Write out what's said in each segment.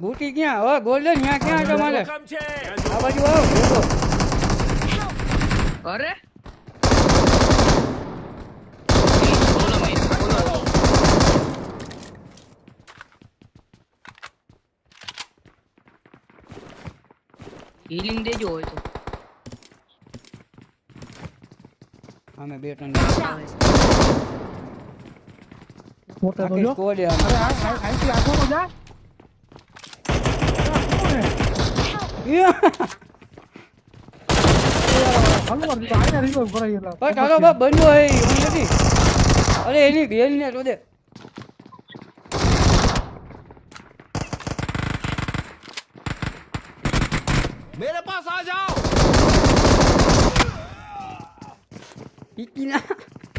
ઘૂંટી ક્યાં? હવે ગોલ્ડન ત્યાં ક્યાં છો મારે? આ બાજુ આવો. અરે. Healing દેજો હોય તો. અમે બે ત્રણ મોટે તો આખી જો. અરે આ આઈથી આગો તો જા હલવાર દીધો આયા રીલો ભરાઈ ગયેલા બસ હાલો બા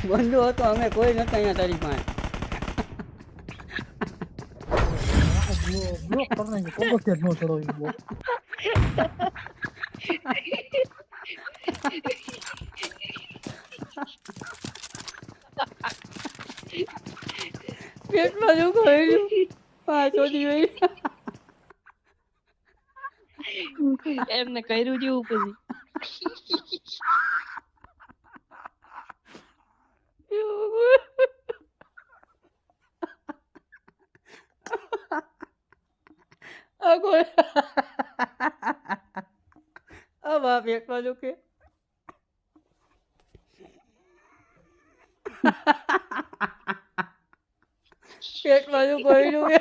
બંધો હતો અમે કોઈ નથી અહીંયા એની બેન ブロック取らないで、今度ってもうそろいも。biết mà chúng tôi và cho đi ấy em là cái đu du của gì yêu quá આ કોઈ આ બાપ પેટમાં દુખે પેટમાં દુખો એનું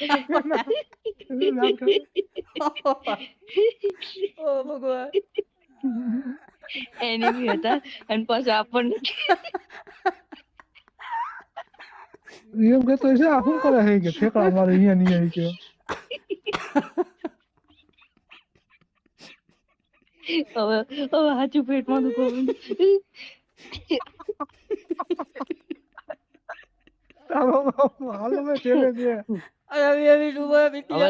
એટલે આમ કરે. ઓ ભગવાન એની હતા, અને પાછા આપણને એમ કહેતો હશે આ શું કરે છે કે ઠેકડા મારે અહીંયા નહીં આવી કે હવે હવે સાચું પેટમાં દુખો હાલો મેં ટેલે છે અરે આવી આવી ડૂબા પીતી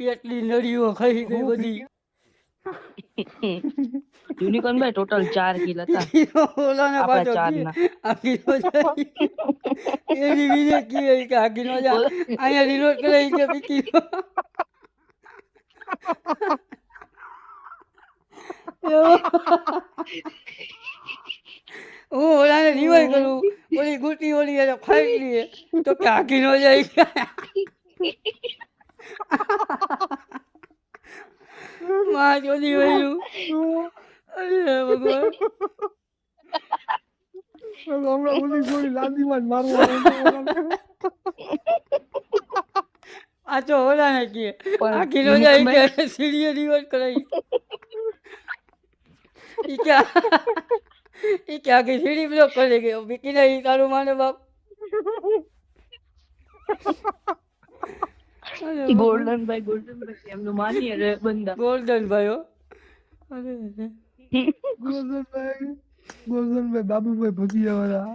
પેટની નળીઓ ખાઈ ગઈ બધી યુનિકોર્ન ભાઈ ટોટલ ચાર કિલ હતા ઓલાને આપણા પાછો ચારના. કી- આગીનો જાય એની વિજય કી કે આગીનો જા અહીંયા રિલોડ કરે કે પીકી હું ઓલાને રિવાઈ કરું ઓલી ગુટી ઓલી એને ફાઈટ લઈએ તો કે આગીનો જાય માં ચોદી વયું અરે ભગવાન હમણાં ઓલી ગોળી લાદીમાં જ મારવાનું આ તો ઓલાને કીએ પણ આખી નો યુનિકોર્ન જાય કે સીડીએ રિવર્સ કરાઈ ઈ કે ઈ કે આખી સીડી બ્લોક કરી ગયો બીકી નહીં તારું માને બાપ ગોલ્ડન ભાઈ ગોલ્ડન ભાઈ એમનું માનીએ રે બંદા ગોલ્ડન ભાઈઓ અરે ગોલ્ડનભાઈ ગોલ્ડનભાઈ બાબુભાઈ ભજીયા